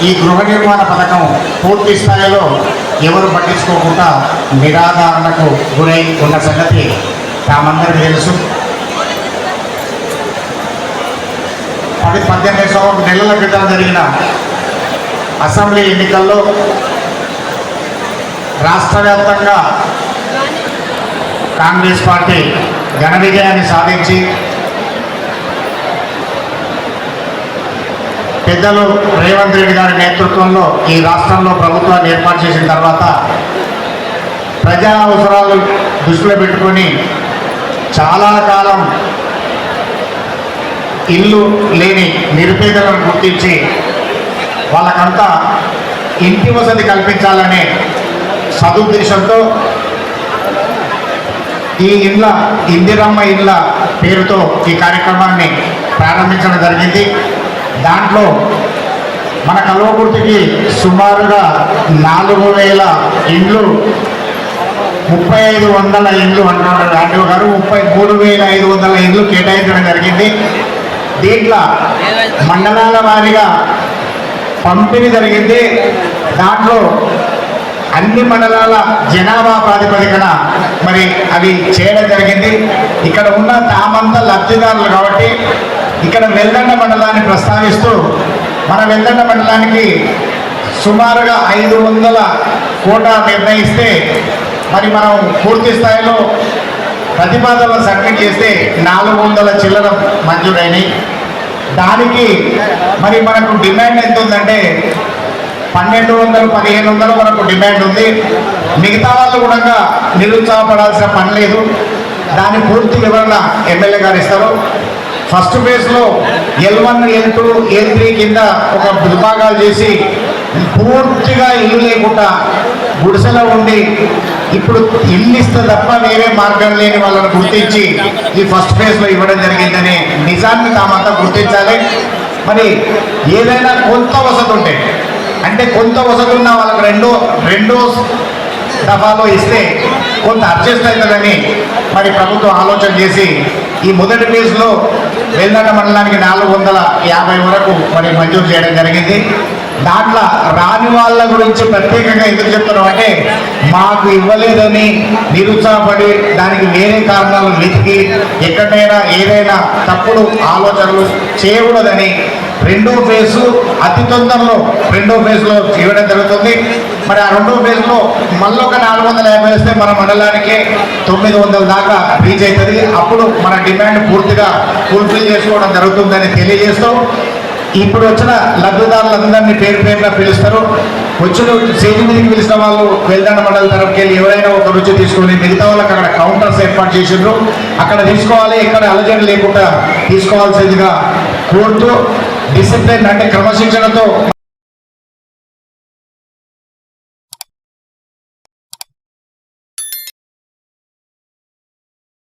ఈ గృహ నిర్మాణ పథకం పూర్తి స్థాయిలో ఎవరు పట్టించుకోకుండా నిరాధారణకు గురై ఉన్న సంగతి తామందరికీ తెలుసు. పది పద్దెనిమిది సంవత్సరం నెలల క్రితం జరిగిన అసెంబ్లీ ఎన్నికల్లో రాష్ట్ర వ్యాప్తంగా కాంగ్రెస్ పార్టీ ఘన విజయాన్ని సాధించి పెద్దలు రేవంత్ రెడ్డి గారి నేతృత్వంలో ఈ రాష్ట్రంలో ప్రభుత్వాన్ని ఏర్పాటు చేసిన తర్వాత ప్రజా అవసరాలు దృష్టిలో పెట్టుకొని చాలా కాలం ఇల్లు లేని నిరుపేదలను గుర్తించి వాళ్ళకంతా ఇంటి వసతి కల్పించాలనే సదుద్దేశంతో ఈ ఇండ్ల ఇందిరమ్మ ఇండ్ల పేరుతో ఈ కార్యక్రమాన్ని ప్రారంభించడం జరిగింది. దాంట్లో మన కల్వకుర్తికి సుమారుగా నాలుగు వేల ఇండ్లు ముప్పై ఐదు వందల ఇండ్లు అంటున్నారు. రాజీవ్ గారు ముప్పై మూడు వేల ఐదు వందల ఇండ్లు కేటాయించడం జరిగింది. దీంట్లో మండలాల వారీగా పంపిణీ జరిగింది. దాంట్లో అన్ని మండలాల జనాభా ప్రాతిపదికన మరి అవి చేయడం జరిగింది. ఇక్కడ ఉన్న తామంతా లబ్ధిదారులు కాబట్టి ఇక్కడ వెల్దండ మండలాన్ని ప్రస్తావిస్తూ మన వెల్దండ మండలానికి సుమారుగా ఐదు వందల కోటా నిర్ణయిస్తే మరి మనం పూర్తి స్థాయిలో ప్రతిపాదనలు సబ్మిట్ చేస్తే నాలుగు వందల చిల్లర మంజూరైనవి దానికి మరి మనకు డిమాండ్ ఎంత ఉందంటే పన్నెండు వందలు పదిహేను వందలు వరకు డిమాండ్ ఉంది. మిగతా వాళ్ళు కూడా నిరుత్సాహపడాల్సిన పని లేదు. దాని పూర్తి వివరణ ఎమ్మెల్యే గారు ఇస్తారు. ఫస్ట్ ఫేజ్లో L one L two L three కింద ఒక విభాగాలు చేసి పూర్తిగా ఇల్లు లేకుండా గుడిసెలో ఉండి ఇప్పుడు ఇల్లు ఇస్తే తప్ప వేరే మార్గం లేని వాళ్ళని గుర్తించి ఈ ఫస్ట్ ఫేజ్లో ఇవ్వడం జరిగిందని నిజాన్ని తామంతా గుర్తించాలి. మరి ఏదైనా కొంత వసతి ఉంటే అంటే కొంత వసతి ఉన్న వాళ్ళకి రెండో రెండో దఫాలో ఇస్తే కొంత అడ్జస్ట్ అవుతుందని మరి ప్రభుత్వం ఆలోచన చేసి ఈ మొదటి ఫేజ్లో వెల్దండ మండలానికి నాలుగు వందల యాభై వరకు మరి మంజూరు చేయడం జరిగింది. దాంట్లో రాని వాళ్ళ గురించి ప్రత్యేకంగా ఎందుకు చెప్తున్నాం అంటే మాకు ఇవ్వలేదని నిరుత్సాహపడి దానికి వేరే కారణాలు వెతికి ఎక్కడైనా ఏదైనా తప్పుడు ఆలోచనలు చేయకూడదని రెండో ఫేజు అతి తొందరలో రెండో ఫేజ్లో ఇవ్వడం జరుగుతుంది. మరి ఆ రెండో ఫేజ్లో మళ్ళీ ఒక నాలుగు వందల యాభై వస్తే మన మండలానికి తొమ్మిది వందల దాకా రీచ్ అవుతుంది అప్పుడు మన డిమాండ్ పూర్తిగా ఫుల్ఫిల్ చేసుకోవడం జరుగుతుందని తెలియజేస్తూ ఇప్పుడు వచ్చిన లబ్ధిదారులందరినీ పేరు పేరుగా పిలుస్తారు. వచ్చిన స్టేజ్ మీదకి పిలిచిన వాళ్ళు వెల్దండ మండలి తరఫుకి వెళ్ళి ఎవరైనా ఒక రుచి తీసుకొని మిగతా వాళ్ళకి అక్కడ కౌంటర్స్ ఏర్పాటు చేసిండ్రు. అక్కడ తీసుకోవాలి ఇక్కడ అలజడి లేకుండా తీసుకోవాల్సిందిగా కోరుతూ డిసిప్లిన్ అంటే క్రమశిక్షణతో